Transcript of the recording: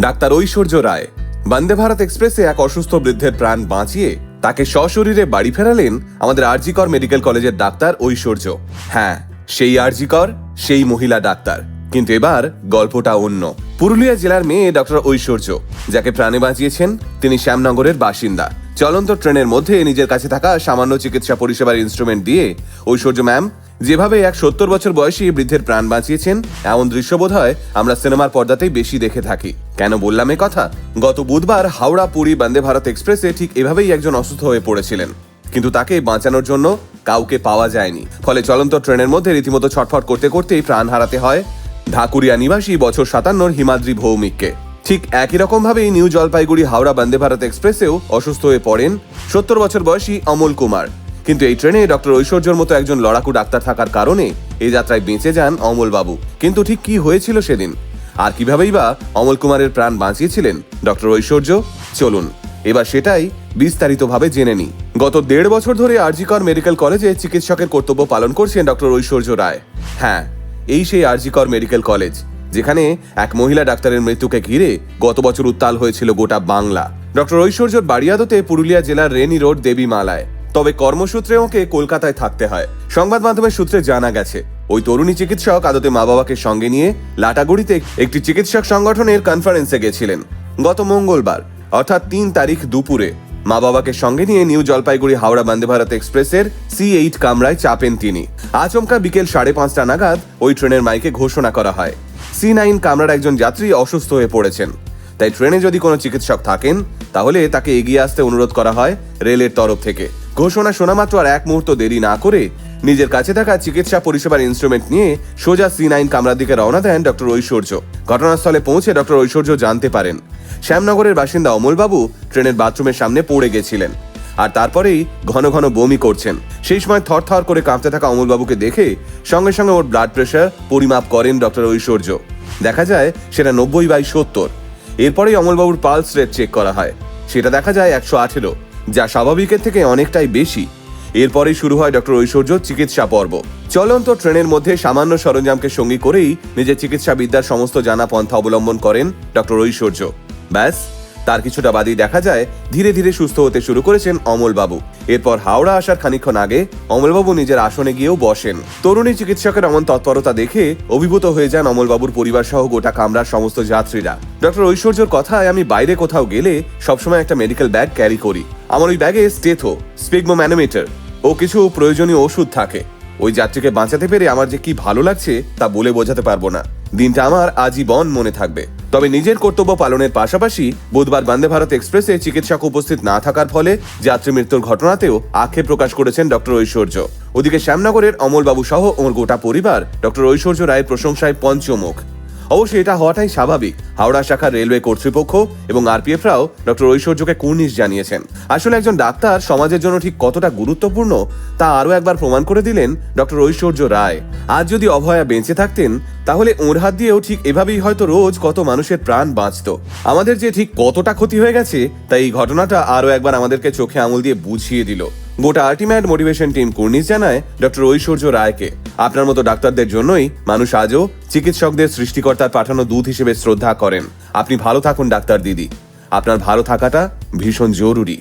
Doctor ঐশ্বর্য রায়, বন্দে ভারত এক্সপ্রেসে এক অসুস্থ বৃদ্ধের প্রাণ বাঁচিয়ে তাকে সশরীরে বাড়ি ফেরালেন আমাদের আরজিকর মেডিকেল কলেজের ডাক্তার ঐশ্বর্য। হ্যাঁ সেই আরজিকর, সেই মহিলা ডাক্তার। কিন্তু এবার গল্পটা অন্য। পুরুলিয়া জেলার মেয়ে ডক্টর ঐশ্বর্য, যাকে প্রাণে বাঁচিয়েছেন, তিনি শ্যামনগরের বাসিন্দা। চলন্ত ট্রেনের মধ্যে নিজের কাছে থাকা সামান্য চিকিৎসা পরিষেবার ইনস্ট্রুমেন্ট দিয়ে ঐশ্বর্য ম্যাম যেভাবে এক সত্তর বছর বয়সী বৃদ্ধের প্রাণ বাঁচিয়েছেন, এমন দৃশ্য বোধ হয় আমরা সিনেমার পর্দাতেই বেশি দেখে থাকি। কেন বললাম এ কথা? গত বুধবার হাওড়া, পুরী, বন্দে ভারত এক্সপ্রেসে ঠিক এভাবেই একজন অসুস্থ হয়ে পড়েছিলেন। কিন্তু তাকে বাঁচানোর জন্য কাউকে পাওয়া যায়নি। ফলে চলন্ত ট্রেনের মধ্যে রীতিমতো ছটফট করতে করতেই প্রাণ হারাতে হয় ঢাকুরিয়া নিবাসী বছর সাতান্নর হিমাদ্রি ভৌমিককে। ঠিক একই রকম ভাবেই নিউ জলপাইগুড়ি হাওড়া বন্দে ভারত এক্সপ্রেসেও অসুস্থ হয়ে পড়েন সত্তর বছর বয়সী অমল কুমার। কিন্তু এই ট্রেনে ডক্টর ঐশ্বর্যর মতো একজন লড়াকু ডাক্তার থাকার কারণে এই যাত্রায় বেঁচে যান অমল বাবু কিন্তু ঠিক কি হয়েছিল সেদিন? আর কিভাবেই বা অমল কুমারের প্রাণ বাঁচিয়েছিলেন ডক্টর ঐশ্বর্য? চলুন, এবার সেটাই বিস্তারিতভাবে জেনে নিই। গত দেড় বছর ধরে আরজিকর মেডিকেল কলেজে চিকিৎসকের কর্তব্য পালন করছেন ডক্টর ঐশ্বর্য রায়। হ্যাঁ এই সেই আরজিকর মেডিকেল কলেজ। যেখানে এক মহিলা ডাক্তারের মৃত্যুকে ঘিরে গত বছর উত্তাল হয়েছিল গোটা বাংলা। ডক্টর ঐশ্বর্যর বাড়িয়াদতে পুরুলিয়া জেলার রেনি রোড দেবী মালায় তবে কর্মসূত্রে ওকে কলকাতায় থাকতে হয়। সংবাদ মাধ্যমের সূত্রে জানা গেছে, ওই তরুণী চিকিৎসক আদতে মা বাবাকে সঙ্গে নিয়ে লাটাগুড়িতে একটি চিকিৎসক সংগঠনের কনফারেন্সে গেছিলেন। গত মঙ্গলবার, অর্থাৎ তিন তারিখ দুপুরে মা বাবাকে সঙ্গে নিয়ে নিউ জলপাইগুড়ি হাওড়া বন্দে ভারত এক্সপ্রেসের সি এইট কামরায় চাপেন তিনি। আচমকা বিকেল সাড়ে পাঁচটা নাগাদ ওই ট্রেনের মাইকে ঘোষণা করা হয়। সি নাইন কামরার একজন যাত্রী অসুস্থ হয়ে পড়েছেন। তাই ট্রেনে যদি কোনো চিকিৎসক থাকেন, তাহলে তাকে এগিয়ে আসতে অনুরোধ করা হয় রেলের তরফ থেকে। ঘোষণা শোনা মাত্র আর এক মুহূর্ত দেরি না করে নিজের কাছে থাকা চিকিৎসা পরিষেবার ইনস্ট্রুমেন্ট নিয়ে সোজা সি নাইন কামরার দিকে রওনা দেন ডক্টর ঐশ্বর্য। ঘটনাস্থলে পৌঁছে ডক্টর ঐশ্বর্য জানতে পারেন। শ্যামনগরের বাসিন্দা অমলবাবু ট্রেনের বাথরুমের সামনে পড়ে গেছিলেন। আর তারপরেই ঘন ঘন বমি করছেন। সেই সময় থরথর করে কাঁপতে থাকা অমলবাবুকে দেখে সঙ্গে সঙ্গে ওর ব্লাড প্রেশার পরিমাপ করেন ডক্টর ঐশ্বর্য। দেখা যায় সেটা নব্বই বাই সত্তর। এরপরেই অমলবাবুর পালস রেট চেক করা হয়। সেটা দেখা যায় একশো আঠেরো, যা স্বাভাবিকের থেকে অনেকটাই বেশি। এরপরেই শুরু হয় ডক্টর ঐশ্বর্য চিকিৎসা পর্ব। চলন্ত ট্রেনের মধ্যে সামান্য সরঞ্জামকে সঙ্গী করেই নিজের চিকিৎসা বিদ্যার সমস্ত জানা পন্থা অবলম্বন করেন ডক্টর ঐশ্বর্য। ব্যাস তার কিছুটা বাদই দেখা যায়, ধীরে ধীরে সুস্থ হতে শুরু করেছেন অমলবাবু। এরপর হাওড়া আসার খানিক্ষণ আগে অমলবাবু নিজের আসনে গিয়েও বসেন। তরুণী চিকিৎসকের এমন তৎপরতা দেখে অভিভূত হয়ে যান অমলবাবুর পরিবার সহ গোটা কামরার সমস্ত যাত্রীরা। ডক্টর ঐশ্বর্যর কথায় আমি বাইরে কোথাও গেলে সবসময় একটা মেডিকেল ব্যাগ ক্যারি করি। আমার ওই ব্যাগে স্টেথো স্পিগমো ম্যানোমিটার ও কিছু প্রয়োজনীয় ওষুধ থাকে। ওই যাত্রীকে বাঁচাতে পেরে আমার যে কি ভালো লাগছে তা বলে বোঝাতে পারব না। দিনটা আমার আজীবন মনে থাকবে। তবে নিজের কর্তব্য পালনের পাশাপাশি বুধবার বন্দে ভারত এক্সপ্রেসে চিকিৎসক উপস্থিত না থাকার ফলে যাত্রী মৃত্যুর ঘটনাতেও আক্ষেপ প্রকাশ করেছেন ডক্টর ঐশ্বর্য। ওদিকে শ্যামনগরের অমলবাবু সহ ওর গোটা পরিবার ডক্টর ঐশ্বর্য রায়ের প্রশংসায় পঞ্চমুখ। অবশ্যই এটা হওয়াটাই স্বাভাবিক। হাওড়া শাখার রেলওয়ে কর্তৃপক্ষ এবং আরপিএফরাও ডক্টর ঐশ্বর্যকে কুর্নিশ জানিয়েছেন। আসলে একজন ডাক্তার সমাজের জন্য ঠিক কতটা গুরুত্বপূর্ণ, তা আরও একবার প্রমাণ করে দিলেন ডক্টর ঐশ্বর্য রায়। আজ যদি অভয়া বেঁচে থাকতেন, তাহলে ওর হাত দিয়েও ঠিক এভাবেই হয়তো রোজ কত মানুষের প্রাণ বাঁচত। আমাদের যে ঠিক কতটা ক্ষতি হয়ে গেছে, তাই এই ঘটনাটা আরও একবার আমাদেরকে চোখে আঙুল দিয়ে বুঝিয়ে দিল। গোটা আল্টিমেট মোটিভেশন টিম কুর্নিশ জানায় ডক্টর ঐশ্বর্য রায়কে। আপনার মতো ডাক্তারদের জন্যই মানুষ আজও চিকিৎসকদের সৃষ্টিকর্তার পাঠানো দূত হিসেবে শ্রদ্ধা করেন। আপনি ভালো থাকুন, ডাক্তার দিদি। আপনার ভালো থাকাটা ভীষণ জরুরি।